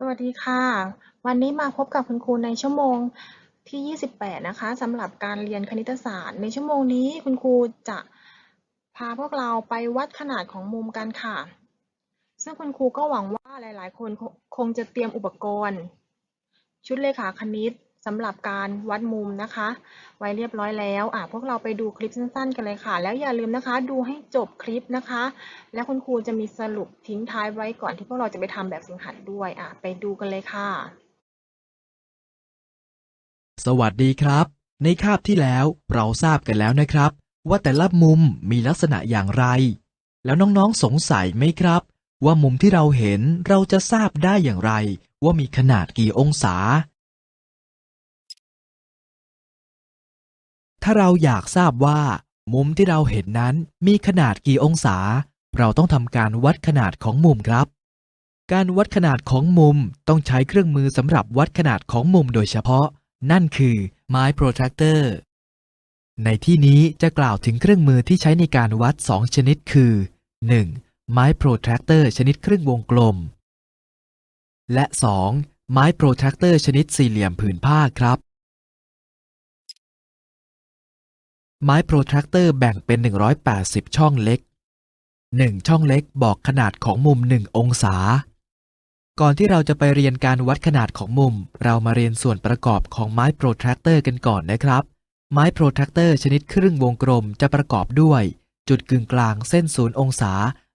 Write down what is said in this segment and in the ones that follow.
สวัสดีค่ะ วันนี้มาพบกับคุณครูในชั่วโมงที่ 28 นะคะสำหรับการเรียนคณิตศาสตร์ ในชั่วโมงนี้คุณครูจะพาพวกเราไปวัดขนาดของมุมกันค่ะ ซึ่งคุณครูก็หวังว่าหลาย ๆ คนคงคงจะเตรียมอุปกรณ์ ชุดเลขาคณิต สำหรับการวัดมุมนะคะ ไว้เรียบร้อยแล้วอะพวกเราไปดูคลิปสั้น ๆ กันเลยค่ะ แล้วอย่าลืมนะคะ ดูให้จบคลิปนะคะ และคุณครูจะมีสรุปทิ้งท้ายไว้ก่อนที่พวกเราจะไปทำแบบฝึกหัดด้วยอะไปดูกันเลยค่ะ สวัสดีครับ ในคาบที่แล้วเราทราบกันแล้วนะครับ ว่าแต่ละมุมมีลักษณะอย่างไร แล้วน้องๆสงสัยไหมครับ ว่ามุมที่เราเห็นเราจะทราบได้อย่างไร ว่ามีขนาดกี่องศา ถ้าเราอยากทราบว่า มุมที่เราเห็นนั้นมีขนาดกี่องศา เราต้องทำการวัดขนาดของมุมครับ การวัดขนาดของมุมต้องใช้เครื่องมือสำหรับวัดขนาดของมุมโดยเฉพาะ นั่นคือไม้โปรแทคเตอร์ในที่นี้จะกล่าวถึงเครื่องมือที่ใช้ในการวัด 2 ชนิดคือ 1. ไม้โปรแทคเตอร์ชนิดครึ่งวงกลม และ 2. ไม้โปรแทคเตอร์ชนิดสี่เหลี่ยมผืนผ้าครับ ไม้โปรแทรคเตอร์แบ่งเป็น 180 ช่องเล็ก 1 ช่องเล็กบอกขนาดของมุม 1 องศา ก่อนที่เราจะไปเรียนการวัดขนาดของมุม เรามาเรียนส่วนประกอบของไม้โปรแทรคเตอร์กันก่อนนะครับ ไม้โปรแทรคเตอร์ชนิดครึ่งวงกลมจะประกอบด้วย จุดกึ่งกลางเส้นศูนย์องศา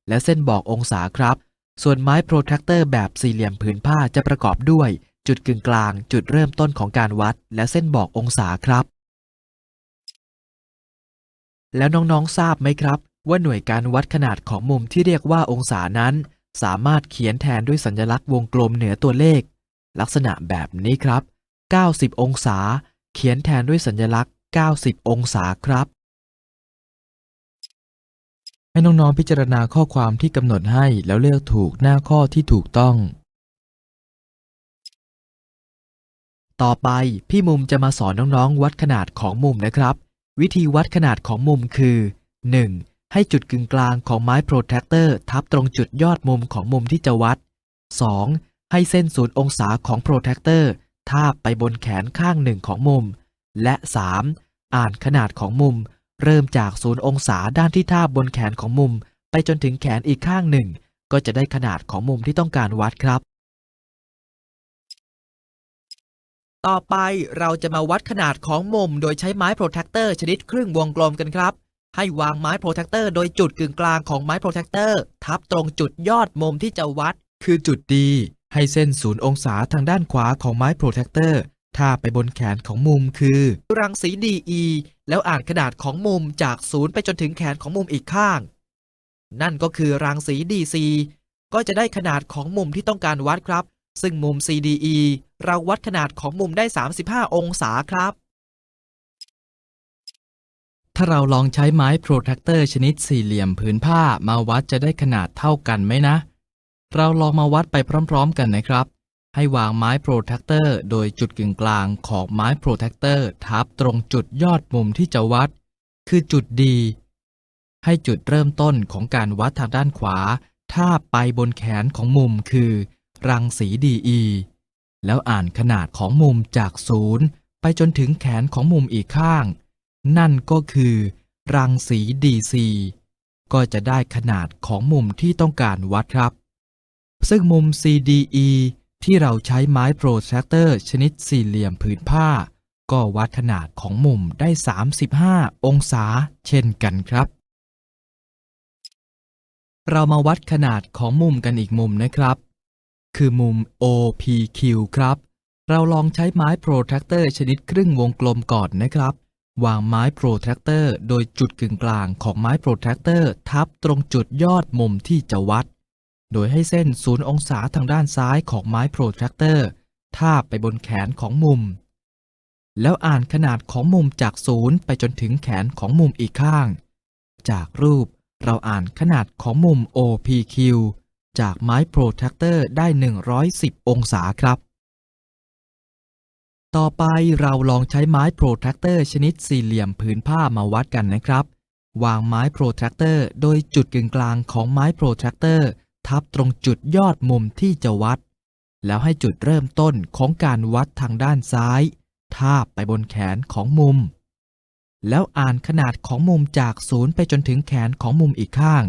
และเส้นบอกองศาครับ ส่วนไม้โปรแทรคเตอร์แบบสี่เหลี่ยมผืนผ้าจะประกอบด้วย จุดกึ่งกลาง จุดเริ่มต้นของการวัด และเส้นบอกองศาครับ แล้วน้องๆทราบไหมครับ ว่าหน่วยการวัดขนาดของมุมที่เรียกว่าองศานั้น สามารถเขียนแทนด้วยสัญลักษณ์วงกลมเหนือตัวเลข ลักษณะแบบนี้ครับ 90 องศา เขียนแทนด้วยสัญลักษณ์ 90 องศาครับ ให้น้องๆพิจารณาข้อความที่กำหนดให้แล้วเลือกถูกหน้าข้อที่ถูกต้องต่อไปพี่มุมจะมาสอนน้องๆวัดขนาดของมุมนะครับ วิธีวัดขนาดของมุมคือ 1. ให้จุดกึ่งกลางของไม้โปรแทคเตอร์ทับตรงจุดยอดมุมของมุมที่จะวัด 2. ให้เส้นศูนย์องศาของโปรแทคเตอร์ทาบไปบนแขนข้างหนึ่งของมุม และ 3. อ่านขนาดของมุม เริ่มจากศูนย์องศาด้านที่ทาบบนแขนของมุม ไปจนถึงแขนอีกข้างหนึ่ง ก็จะได้ขนาดของมุมที่ต้องการวัดครับ ต่อไปเราจะมาวัดขนาดของมุมโดยใช้ไม้โปรแทคเตอร์ชนิดครึ่งวงกลมกันครับ ให้วางไม้โปรแทคเตอร์โดยจุดกึ่งกลางของไม้โปรแทคเตอร์ทับตรงจุดยอดมุมที่จะวัด คือจุดดี ให้เส้นศูนย์องศาทางด้านขวาของไม้โปรแทคเตอร์ทาบไปบนแขนของมุมคือ รังสี DE แล้วอ่านขนาดของมุมจากศูนย์ไปจนถึงแขนของมุมอีกข้าง นั่นก็คือรังสี DC ก็จะได้ขนาดของมุมที่ต้องการวัดครับ ซึ่งมุม CDE เราวัดขนาดของมุมได้ 35 องศาครับ ถ้าเราลองใช้ไม้โปรแทคเตอร์ชนิดสี่เหลี่ยมผืนผ้ามาวัดจะได้ขนาดเท่ากันไหมนะ เราลองมาวัดไปพร้อม ๆ กันนะครับ ให้วางไม้โปรแทคเตอร์โดยจุดกึ่งกลางของไม้โปรแทคเตอร์ทับตรงจุดยอดมุมที่จะวัด คือจุดดี ให้จุดเริ่มต้นของการวัดทางด้านขวาทาบไปบนแขนของมุมคือ รังสี DE แล้วอ่านขนาดของมุมจากศูนย์ไปจนถึงแขนของมุมอีกข้าง นั่นก็คือ รังสี DC ก็จะได้ขนาดของมุมที่ต้องการวัดครับ ซึ่งมุม CDE ที่เราใช้ไม้โปรแทรคเตอร์ชนิดสี่เหลี่ยมผืนผ้า ก็วัดขนาดของมุมได้ 35 องศาเช่นกันครับ เรามาวัดขนาดของมุมกันอีกมุมนะครับ คือมุม OPQ ครับ เราลองใช้ไม้โปรแทคเตอร์ชนิดครึ่งวงกลมก่อนนะครับ วางไม้โปรแทคเตอร์โดยจุดกึ่งกลางของไม้โปรแทคเตอร์ทับตรงจุดยอดมุมที่จะวัด โดยให้เส้นศูนย์องศาทางด้านซ้ายของไม้โปรแทคเตอร์ทาบไปบนแขนของมุม แล้วอ่านขนาดของมุมจากศูนย์ไปจนถึงแขนของมุมอีกข้าง จากรูปเราอ่านขนาดของมุม OPQ จากไม้โปรแทคเตอร์ได้ 110 องศาครับ ต่อไปเราลองใช้ไม้โปรแทคเตอร์ชนิดสี่เหลี่ยมผืนผ้ามาวัดกันนะครับ วางไม้โปรแทคเตอร์โดยจุดกึ่งกลางของไม้โปรแทคเตอร์ทับตรงจุดยอดมุมที่จะวัด แล้วให้จุดเริ่มต้นของการวัดทางด้านซ้าย ทาบไปบนแขนของมุม แล้วอ่านขนาดของมุมจากศูนย์ไปจนถึงแขนของมุมอีกข้าง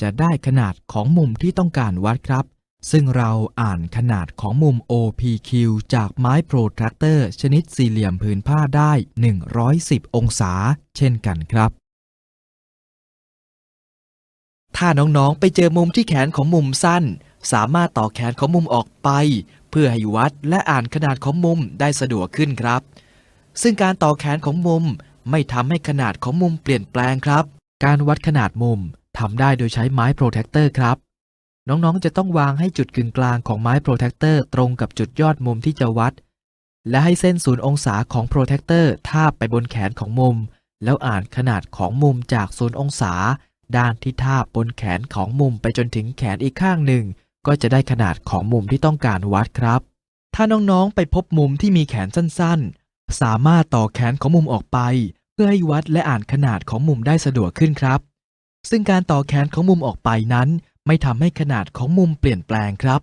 จะได้ขนาดของมุมที่ต้องการวัดครับ ซึ่งเราอ่านขนาดของมุม OPQ จากไม้โปรทรัคเตอร์ชนิดสี่เหลี่ยมผืนผ้าได้ 110 องศา เช่นกันครับ ถ้าน้องๆ ไปเจอมุมที่แขนของมุมสั้น สามารถต่อแขนของมุมออกไป เพื่อให้วัดและอ่านขนาดของมุมได้สะดวกขึ้นครับ ซึ่งการต่อแขนของมุมไม่ทำให้ขนาดของมุมเปลี่ยนแปลงครับ การวัดขนาดมุม ทำได้โดยใช้ไม้โปรเทคเตอร์ครับ น้องๆ จะต้องวางให้จุดกึ่งกลางของไม้โปรเทคเตอร์ตรงกับจุดยอดมุมที่จะวัด และให้เส้นศูนย์องศาของโปรเทคเตอร์ทาบไปบนแขนของมุม แล้วอ่านขนาดของมุมจากศูนย์องศา ด้านที่ทาบบนแขนของมุมไปจนถึงแขนอีกข้างหนึ่ง ก็จะได้ขนาดของมุมที่ต้องการวัดครับ ถ้าน้องๆ ไปพบมุมที่มีแขนสั้นๆ สามารถต่อแขนของมุมออกไป เพื่อให้วัดและอ่านขนาดของมุมได้สะดวกขึ้นครับ ซึ่งการต่อแขนของมุมออกไปนั้น ไม่ทำให้ขนาดของมุมเปลี่ยนแปลงครับ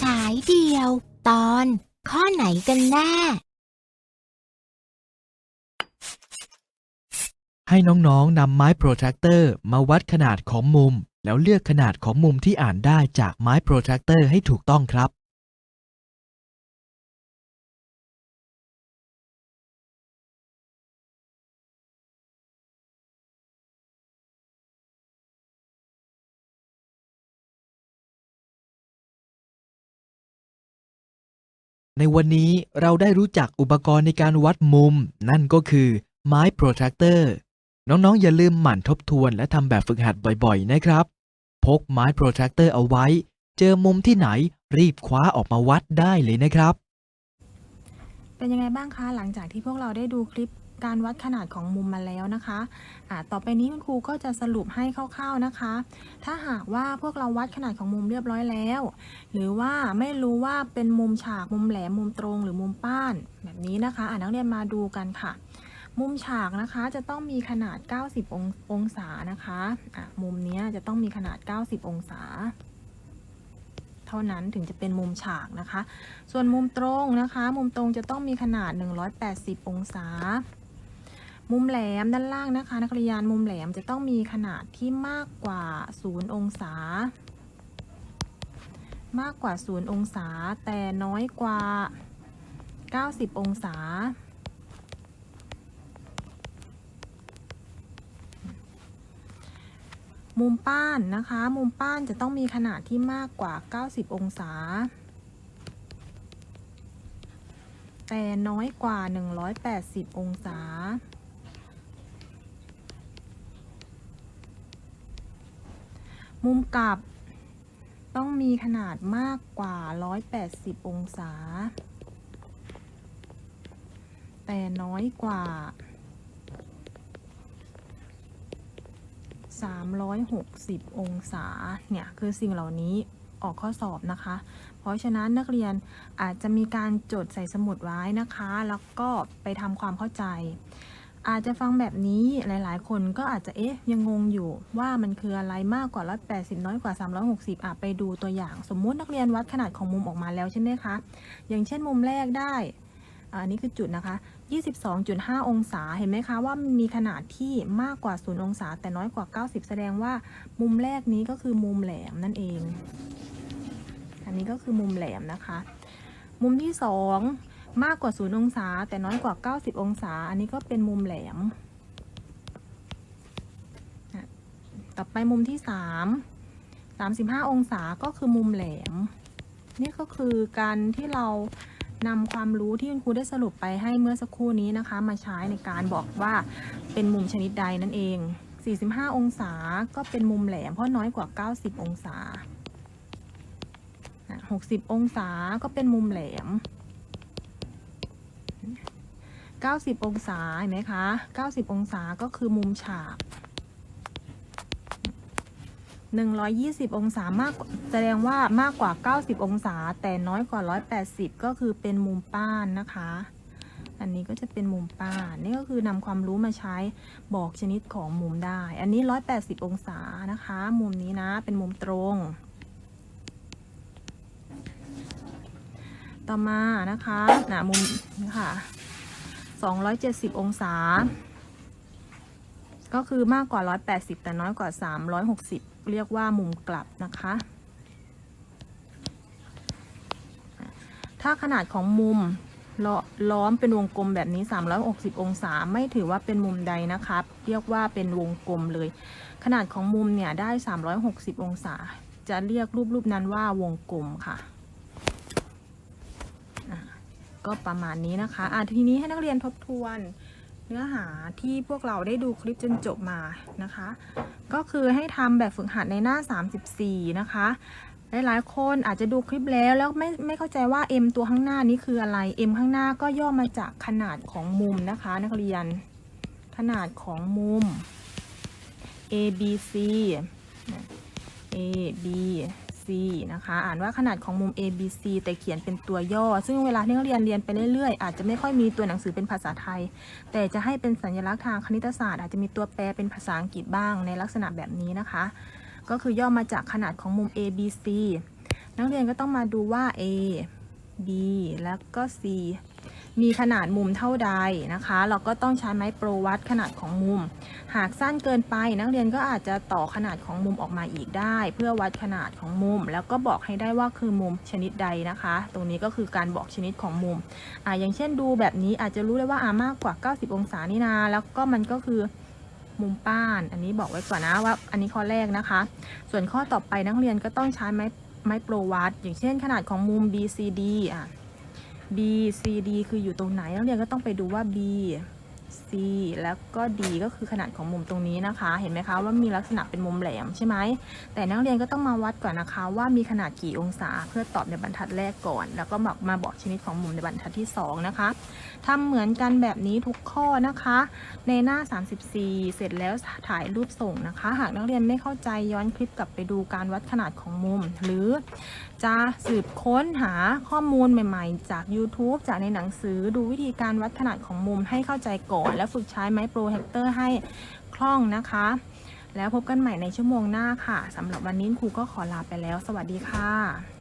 ฉายเดียว ตอน ข้อไหนกันแน่ ให้น้องๆนำไม้โปรแทรคเตอร์มาวัดขนาดของมุม แล้วเลือกขนาดของมุมที่อ่านได้จากไม้โปรแทรคเตอร์ให้ถูกต้องครับ ในวันนี้เราได้รู้จักอุปกรณ์ในการวัดมุม นั่นก็คือไม้โปรแทรคเตอร์ น้องๆอย่าลืมหมั่นทบทวนและทำแบบฝึกหัดบ่อยๆ นะครับ พกไม้โปรแทรคเตอร์เอาไว้ เจอมุมที่ไหนรีบคว้าออกมาวัดได้เลยนะครับ เป็นยังไงบ้างคะ หลังจากที่พวกเราได้ดูคลิป การวัดขนาดของมุมมาแล้วนะคะอ่าต่อไปนี้คุณครูก็จะสรุปให้คร่าวๆนะคะ ถ้าหากว่าพวกเราวัดขนาดของมุมเรียบร้อยแล้ว หรือว่าไม่รู้ว่าเป็นมุมฉากมุมแหลมมุมตรงหรือมุมป้าน แบบนี้นะคะอ่านักเรียนมาดูกันค่ะ มุมฉากนะคะจะต้องมีขนาด 90 ององศานะคะอะมุมนี้จะต้องมีขนาด 90 องศาเท่านั้นถึงจะเป็นมุมฉากนะคะ ส่วนมุมตรงนะคะ มุมตรงจะต้องมีขนาด 180 องศา มุมแหลมด้านล่างนะคะ นักเรียนมุมแหลมจะต้องมีขนาดที่มากกว่า 0 องศา มากกว่า 0 องศา แต่น้อยกว่า 90 องศา มุมป้านนะคะ มุมป้านจะต้องมีขนาดที่มากกว่า 90 องศา แต่น้อยกว่า 180 องศา มุมกลับ ต้องมีขนาดมากกว่า 180 องศา แต่น้อยกว่า 360 องศา เนี่ย คือสิ่งเหล่านี้ออกข้อสอบนะคะ เพราะฉะนั้นนักเรียนอาจจะมีการจดใส่สมุดไว้นะคะ แล้วก็ไปทำความเข้าใจ อาจจะฟังแบบนี้หลายๆ คนก็อาจจะเอ๊ะยังงงอยู่ว่ามันคืออะไรมากกว่า 180 น้อยกว่า 360อะไปดูตัวอย่าง สมมุตินักเรียนวัดขนาดของมุมออกมาแล้วใช่ไหมคะ อย่างเช่นมุมแรกได้อันนี้คือจุดนะคะ 22.5 องศา เห็นไหมคะว่ามันมีขนาดที่มากกว่า 0 องศา แต่น้อยกว่า 90 แสดงว่ามุมแรกนี้ก็คือมุมแหลมนั่นเอง อันนี้ก็คือมุมแหลมนะคะ มุมที่ 2 มากกว่า 0 องศา แต่น้อยกว่า 90 องศา อันนี้ก็เป็นมุมแหลม ต่อไปมุมที่ 3 35 องศาก็คือมุมแหลม นี่ก็คือการที่เรานำความรู้ที่คุณครูได้สรุปไปให้เมื่อสักครู่นี้นะคะ มาใช้ในการบอกว่าเป็นมุมชนิดใดนั่นเอง 45 องศาก็เป็นมุมแหลมเพราะน้อยกว่า 90 องศา 60 องศาก็เป็นมุมแหลม 90 องศาเห็นไหมคะ 90 องศาก็คือมุมฉาก 120 องศามากแสดงว่ามากกว่า 90 องศา แต่น้อยกว่า 180 ก็คือเป็นมุมป้านนะคะ อันนี้ก็จะเป็นมุมป้านนี่ก็คือนำความรู้มาใช้บอกชนิดของมุมได้ อันนี้ 180 องศานะคะ มุมนี้นะเป็นมุมตรง ต่อมานะคะหนะมุมนี่ค่ะ 270 องศา ก็คือมากกว่า 180 แต่น้อยกว่า 360 เรียกว่ามุมกลับนะคะ ถ้าขนาดของมุมล้อล้อมเป็นวงกลมแบบนี้ 360 องศา ไม่ถือว่าเป็นมุมใดนะครับ เรียกว่าเป็นวงกลมเลย ขนาดของมุมเนี่ยได้ 360 องศา จะเรียกรูปรูปนั้นว่าวงกลมค่ะ ก็ประมาณนี้นะคะอะทีนี้ให้นักเรียนทบทวนเนื้อหาที่พวกเราได้ดูคลิปจนจบมานะคะ ก็คือให้ทำแบบฝึกหัดในหน้า 34 นะคะหลายๆคนอาจจะดูคลิปแล้วแล้วไม่ไม่เข้าใจว่า m ตัวข้างหน้านี้คืออะไร m ข้างหน้าก็ย่อมาจากขนาดของมุมนะคะ นักเรียน ขนาดของมุม a b c a b นะคะ อ่านว่าขนาดของมุม a b c แต่เขียนเป็นตัวย่อ ซึ่งเวลาที่นักเรียนเรียนไปเรื่อยๆ อาจจะไม่ค่อยมีตัวหนังสือเป็นภาษาไทย แต่จะให้เป็นสัญลักษณ์ทางคณิตศาสตร์ อาจจะมีตัวแปรเป็นภาษาอังกฤษบ้างในลักษณะแบบนี้นะคะ ก็คือย่อมาจากขนาดของมุม A B C นักเรียนก็ต้องมาดูว่า A B แล้วก็ C มีขนาดมุมเท่าใดนะคะ เราก็ต้องใช้ไม้โปรวัดขนาดของมุม หากสั้นเกินไปนักเรียนก็อาจจะต่อขนาดของมุมออกมาอีกได้ เพื่อวัดขนาดของมุม แล้วก็บอกให้ได้ว่าคือมุมชนิดใดนะคะ ตรงนี้ก็คือการบอกชนิดของมุมอ่าอย่างเช่นดูแบบนี้อาจจะรู้ได้ว่าอ่ามากกว่า 90 องศานี่นา แล้วก็มันก็คือมุมป้าน อันนี้บอกไว้ก่อนนะว่า อันนี้ข้อแรกนะคะ ส่วนข้อต่อไปนักเรียนก็ต้องใช้ไม้ไม้โปรวัดอย่างเช่นขนาดของมุม BCD อะ BCD คืออยู่ตรงไหนนักเรียนก็ต้องไปดูว่า B C แล้วก็ D ก็คือขนาดของมุมตรงนี้นะคะ เห็นไหมคะว่ามีลักษณะเป็นมุมแหลมใช่ไหม แต่นักเรียนก็ต้องมาวัดก่อนนะคะ ว่ามีขนาดกี่องศาเพื่อตอบในบรรทัดแรกก่อน แล้วก็มามาบอกชนิดของมุมในบรรทัดที่สองนะคะทำเหมือนกันแบบนี้ทุกข้อนะคะ ในหน้า 34 เสร็จแล้วถ่ายรูปส่งนะคะ หากนักเรียนไม่เข้าใจย้อนคลิปกลับไปดูการวัดขนาดของมุม หรือจะสืบค้นหาข้อมูลใหม่ ๆ จาก YouTube จากในหนังสือดูวิธีการวัดขนาดของมุมให้เข้าใจก่อน และฝึกใช้ไม้โปรเฮกเตอร์ให้คล่องนะคะ แล้วพบกันใหม่ในชั่วโมงหน้าค่ะสำหรับวันนี้ครูก็ขอลาไปแล้ว สวัสดีค่ะ